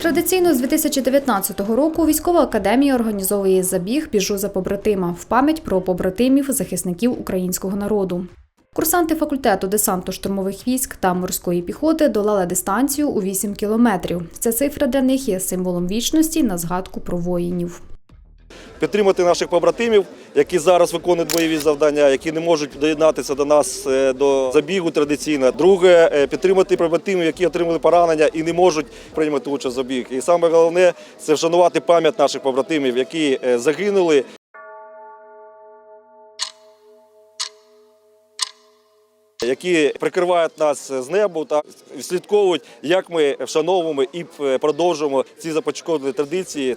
Традиційно з 2019 року військова академія організовує забіг Біжу за побратима в пам'ять про побратимів захисників українського народу. Курсанти факультету десанто-штурмових військ та морської піхоти долали дистанцію у 8 кілометрів. Ця цифра для них є символом вічності на згадку про воїнів. Підтримати наших побратимів, які зараз виконують бойові завдання, які не можуть доєднатися до нас е, до забігу традиційно. Друге е, підтримати побратимів, які отримали поранення і не можуть приймати участь в забіг. І саме головне це вшанувати пам'ять наших побратимів, які е, загинули. Які прикривають нас з неба та слідковують, як ми вшановуємо і е, продовжуємо ці започатковані традиції.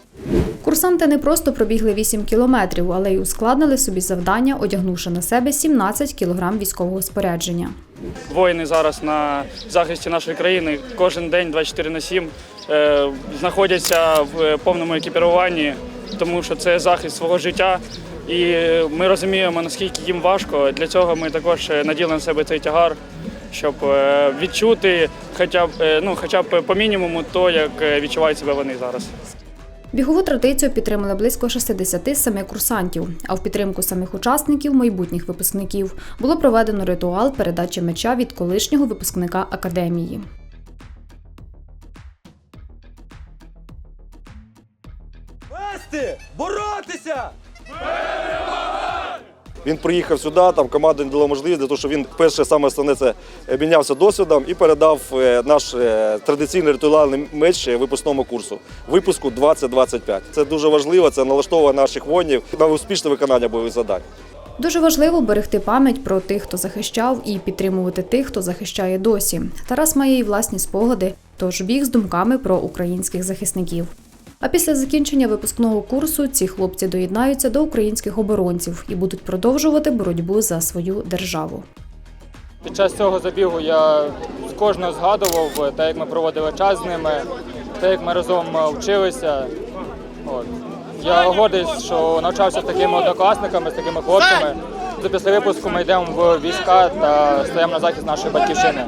Курсанти не просто пробігли 8 кілометрів, але й ускладнили собі завдання, одягнувши на себе 17 кілограм військового спорядження. Воїни зараз на захисті нашої країни кожен день 24 на 7 е, знаходяться в повному екіпіруванні, тому що це захист свого життя. І ми розуміємо, наскільки їм важко. Для цього ми також е, наділи на себе цей тягар, щоб е, відчути хоча б, е, ну, хоча б по мінімуму то, як відчувають себе вони зараз. Бігову традицію підтримали близько 60 самих курсантів. А в підтримку самих учасників, майбутніх випускників, було проведено ритуал передачі меча від колишнього випускника академії. Вести! Боротися! Він приїхав сюди, там команда не дала можливість, для того, що він перше саме основне це обмінявся досвідом і передав е, наш е, традиційний ритуальний меч випускному курсу, випуску 2025. Це дуже важливо, це налаштовує наших воїнів на успішне виконання бойових завдань. Дуже важливо берегти пам'ять про тих, хто захищав, і підтримувати тих, хто захищає досі. Тарас має і власні спогади, тож біг з думками про українських захисників. А після закінчення випускного курсу ці хлопці доєднаються до українських оборонців і будуть продовжувати боротьбу за свою державу. Під час цього забігу я з кожного згадував те, як ми проводили час з ними, те, як ми разом е, вчилися. От. Я гордий, що навчався з такими однокласниками, з такими хлопцями. Після випуску ми йдемо в війська та стаємо на захист нашої батьківщини.